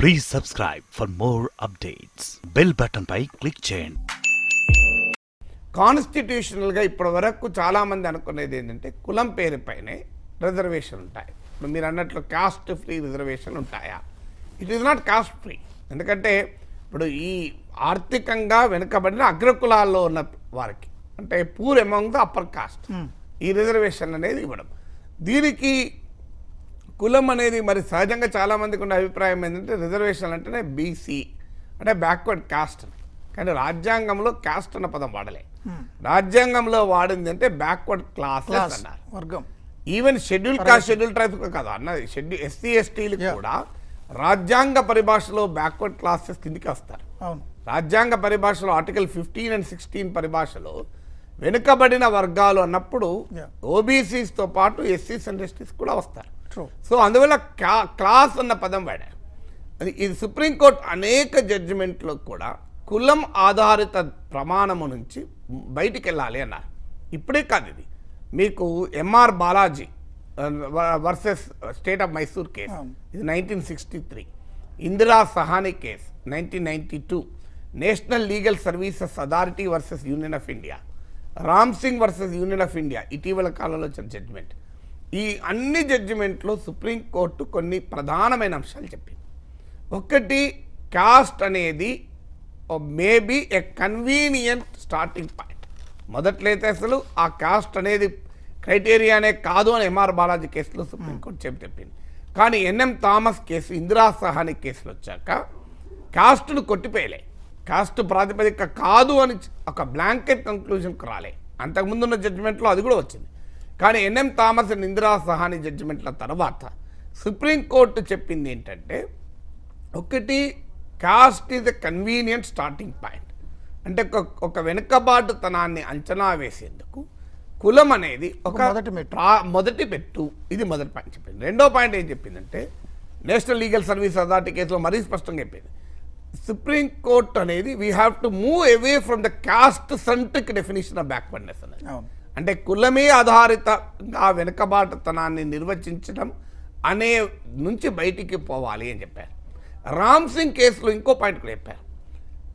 Please subscribe for more updates bell button pi click చేయండి. కాన్స్టిట్యూషనల్గా ఇప్పటి వరకు చాలామంది అనుకునేది ఏంటంటే కులం పేరుపైనే రిజర్వేషన్ ఉంటాయి. ఇప్పుడు మీరు అన్నట్లు కాస్ట్ ఫ్రీ రిజర్వేషన్ ఉంటాయా? It is not caste free ఎందుకంటే ఇప్పుడు ఈ ఆర్థికంగా వెనుకబడిన అగ్రకులాల్లో ఉన్న వారికి అంటే poor among the upper caste ఈ రిజర్వేషన్ అనేది ఇవ్వడం. దీనికి కులం అనేది మరి సహజంగా చాలామందికి ఉన్న అభిప్రాయం ఏంటంటే రిజర్వేషన్ అంటేనే బీసీ అంటే బ్యాక్వర్డ్ కాస్ట్ కానీ రాజ్యాంగంలో కాస్ట్ అన్న పదం వాడలే. రాజ్యాంగంలో వాడింది అంటే బ్యాక్వర్డ్ క్లాసెస్ క్లాస్ అన్నారు. వర్గం. Even schedule caste schedule tribes కాదు అన్నది షెడ్యూల్ ఎస్సీ ఎస్టీలు. కూడా రాజ్యాంగ పరిభాషలో బ్యాక్వర్డ్ క్లాసెస్ కిందికి వస్తారు. అవును. రాజ్యాంగ పరిభాషలో ఆర్టికల్ ఫిఫ్టీన్ అండ్ సిక్స్టీన్ పరిభాషలో వెనుకబడిన వర్గాలు అన్నప్పుడు. ఓబీసీస్తో పాటు ఎస్సీస్ అండ్ ఎస్టీస్ కూడా వస్తారు. సో అందువల్ల క్లా- క్లాస్ అన్న పదం వాడారు అది ఇది సుప్రీంకోర్టు అనేక జడ్జిమెంట్లో కూడా కులం ఆధారిత ప్రమాణము నుంచి బయటికి వెళ్ళాలి అన్నారు. ఇప్పుడే కాదు ఇది. మీకు MR Balaji versus state of Mysore case. ఇది nineteen sixty three. Indira Sawhney case nineteen ninety two. National legal services authority versus union of India. Ram Singh versus union of India ఇటీవల కాలంలో వచ్చిన జడ్జిమెంట్. ఈ అన్ని జడ్జిమెంట్లో supreme court కొన్ని ప్రధానమైన అంశాలు చెప్పింది. ఒకటి కాస్ట్ అనేది maybe a convenient starting point. మొదట్లయితే అసలు ఆ కాస్ట్ అనేది క్రైటీరియానే కాదు అని ఎంఆర్ బాలాజీ కేసులో సుప్రీంకోర్టు చెప్పి చెప్పింది. కానీ ఎన్ఎం థామస్ కేసు ఇందిరా సహాని కేసులు వచ్చాక కాస్ట్ను కొట్టిపోయలే. కాస్ట్ ప్రాతిపదిక కాదు అని ఒక బ్లాంకెట్ కంక్లూజన్కి రాలే. అంతకుముందున్న జడ్జిమెంట్లో అది కూడా వచ్చింది. కానీ ఎన్ఎం థామస్ ఇందిరా సహాని జడ్జిమెంట్ల తర్వాత సుప్రీంకోర్టు చెప్పింది ఏంటంటే ఒకటి caste is a convenient starting point అంటే ఒక వెనుకబాటుతనాన్ని అంచనా వేసేందుకు కులం అనేది ఒక మొదటి పెట్టు ఇది మొదటి పాయింట్ చెప్పింది. రెండో పాయింట్ ఏం చెప్పిందంటే నేషనల్ లీగల్ సర్వీస్ అథారిటీ కేసులో మరీ స్పష్టంగా చెప్పింది. సుప్రీం కోర్ట్ అనేది we have to move away from the caste centric definition of backwardness అనేది అంటే కులమే ఆధారితంగా వెనుకబాటుతనాన్ని నిర్వచించడం అనే నుంచి బయటికి పోవాలి అని చెప్పారు. రామ్ సింగ్ కేసులో ఇంకో పాయింట్ కూడా చెప్పారు.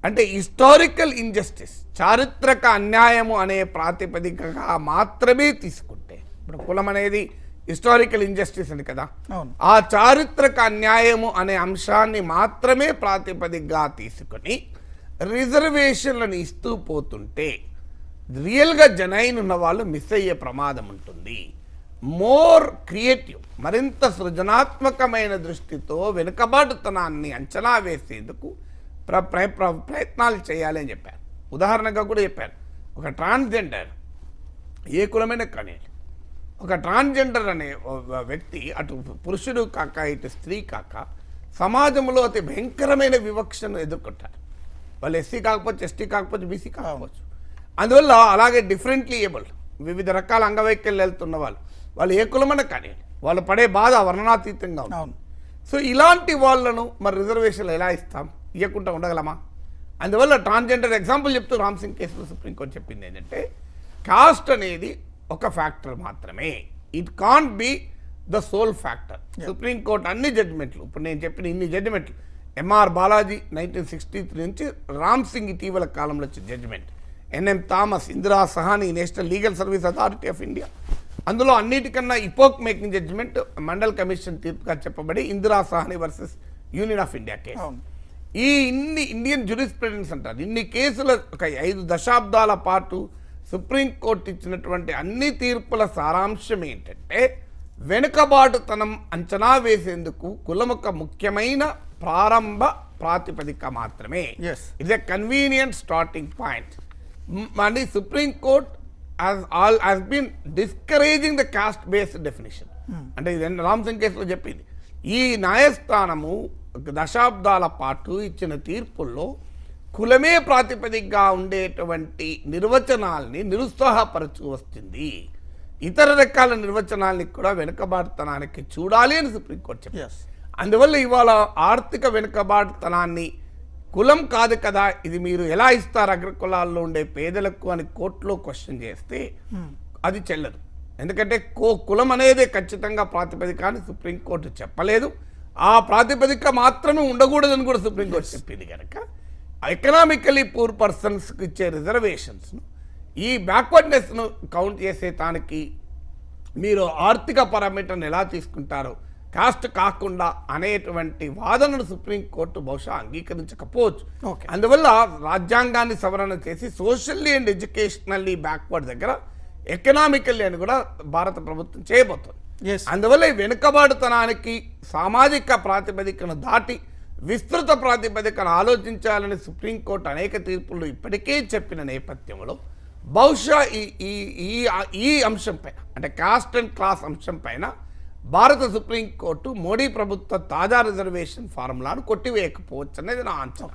అంటే హిస్టారికల్ ఇంజస్టిస్ చారిత్రక అన్యాయము అనే ప్రాతిపదికగా మాత్రమే తీసుకుంటే ఇప్పుడు కులం అనేది హిస్టారికల్ ఇంజస్టిస్ అని కదా ఆ చారిత్రక అన్యాయము అనే అంశాన్ని మాత్రమే ప్రాతిపదికగా తీసుకొని రిజర్వేషన్లను ఇస్తూ పోతుంటే రియల్గా జనైన్ ఉన్న వాళ్ళు మిస్ అయ్యే ప్రమాదం ఉంటుంది. మోర్ క్రియేటివ్ మరింత సృజనాత్మకమైన దృష్టితో వెనుకబాటుతనాన్ని అంచనా వేసేందుకు ప్ర ప్ర- ప్రయత్నాలు చేయాలి అని చెప్పారు. ఉదాహరణగా కూడా చెప్పారు. ఒక ట్రాన్స్జెండర్ ఏ కులమైన కానివ్వండి ఒక ట్రాన్స్జెండర్ అనే వ్యక్తి అటు పురుషుడు కాక ఇటు స్త్రీ కాక సమాజంలో అతి భయంకరమైన వివక్షను ఎదుర్కొంటారు. వాళ్ళు ఎస్సీ కాకపోవచ్చు ఎస్టీ కాకపోవచ్చు బీసీ కాకపోవచ్చు అందువల్ల అలాగే డిఫరెంట్లీ ఏబుల్ వివిధ రకాల అంగవైకల్యాలు వెళ్తున్న వాళ్ళు. వాళ్ళు ఏ కులమైన కానివ్వండి వాళ్ళు పడే బాధ వర్ణనాతీతంగా అవును. సో ఇలాంటి వాళ్ళను మరి రిజర్వేషన్లు ఎలా ఇస్తాం? ఇవ్వకుండా ఉండగలమా? అందువల్ల ట్రాన్స్జెండర్ ఎగ్జాంపుల్ చెప్తూ రామ్ సింగ్ కేసులో సుప్రీంకోర్టు చెప్పింది ఏంటంటే కాస్ట్ అనేది ఒక ఫ్యాక్టర్ మాత్రమే. It can't be the sole factor supreme court అన్ని జడ్జిమెంట్లు ఇప్పుడు నేను చెప్పిన ఇన్ని జడ్జిమెంట్లు MR Balaji nineteen sixty three నుంచి రామ్ సింగ్ ఇటీవల కాలంలో వచ్చిన judgement NM Thomas Indira Sawhney national legal service authority of India. అందులో అన్నిటికన్నా epoch making judgement Mandal commission తీర్పుగా చెప్పబడి Indira Sawhney versus union of India case. ఈ ఇన్ని ఇండియన్ జురిస్ప్రుడెన్స్ అంటారు. ఇన్ని కేసుల ఒక ఐదు దశాబ్దాల పాటు సుప్రీంకోర్టు ఇచ్చినటువంటి అన్ని తీర్పుల సారాంశం ఏంటంటే వెనుకబాటుతనం అంచనా వేసేందుకు కులం ఒక ముఖ్యమైన ప్రారంభ ప్రాతిపదిక మాత్రమే. It's a convenient starting point మళ్ళీ supreme court all has been discouraging the caste based definition అంటే ఇది రామ్ సింగ్ కేసులో చెప్పింది. ఈ న్యాయస్థానము దశాబ్దాల పాటు ఇచ్చిన తీర్పుల్లో కులమే ప్రాతిపదికగా ఉండేటువంటి నిర్వచనాల్ని నిరుత్సాహపరచు వస్తుంది. ఇతర రకాల నిర్వచనాల్ని కూడా వెనుకబాటుతనానికి చూడాలి అని సుప్రీంకోర్టు చెప్పింది. ఎస్ అందువల్ల ఇవాళ ఆర్థిక వెనుకబాటుతనాన్ని కులం కాదు కదా ఇది మీరు ఎలా ఇస్తారు? అగ్రకులాల్లో ఉండే పేదలకు అని కోర్టులో క్వశ్చన్ చేస్తే అది చెల్లదు. ఎందుకంటే కో కులం అనేది ఖచ్చితంగా ప్రాతిపదిక అని సుప్రీంకోర్టు చెప్పలేదు. ఆ ప్రాతిపదిక మాత్రమే ఉండకూడదని కూడా సుప్రీంకోర్టు చెప్పింది కనుక ఎకనామికలీ పూర్ పర్సన్స్కి ఇచ్చే రిజర్వేషన్స్ను ఈ బ్యాక్వర్డ్నెస్ను కౌంట్ చేసే దానికి మీరు ఆర్థిక పారామీటర్ని ఎలా తీసుకుంటారో కాస్ట్ కాకుండా అనేటువంటి వాదనను సుప్రీంకోర్టు బహుశా అంగీకరించకపోవచ్చు. అందువల్ల రాజ్యాంగాన్ని సవరణ చేసి సోషల్లీ అండ్ ఎడ్యుకేషనల్లీ బ్యాక్వర్డ్ దగ్గర ఎకనామికల్లీ అని కూడా భారత ప్రభుత్వం చేయబోతుంది. అందువల్ల ఈ వెనుకబాటుతనానికి సామాజిక ప్రాతిపదికను దాటి విస్తృత ప్రాతిపదికను ఆలోచించాలని సుప్రీంకోర్టు అనేక తీర్పులు ఇప్పటికే చెప్పిన నేపథ్యంలో బహుశా ఈ ఈ ఈ ఈ అంశంపైన అంటే కాస్ట్ అండ్ క్లాస్ అంశంపైన భారత సుప్రీంకోర్టు మోడీ ప్రభుత్వ తాజా రిజర్వేషన్ ఫార్ములాను కొట్టివేయకపోవచ్చు అనేది నా ఆన్సర్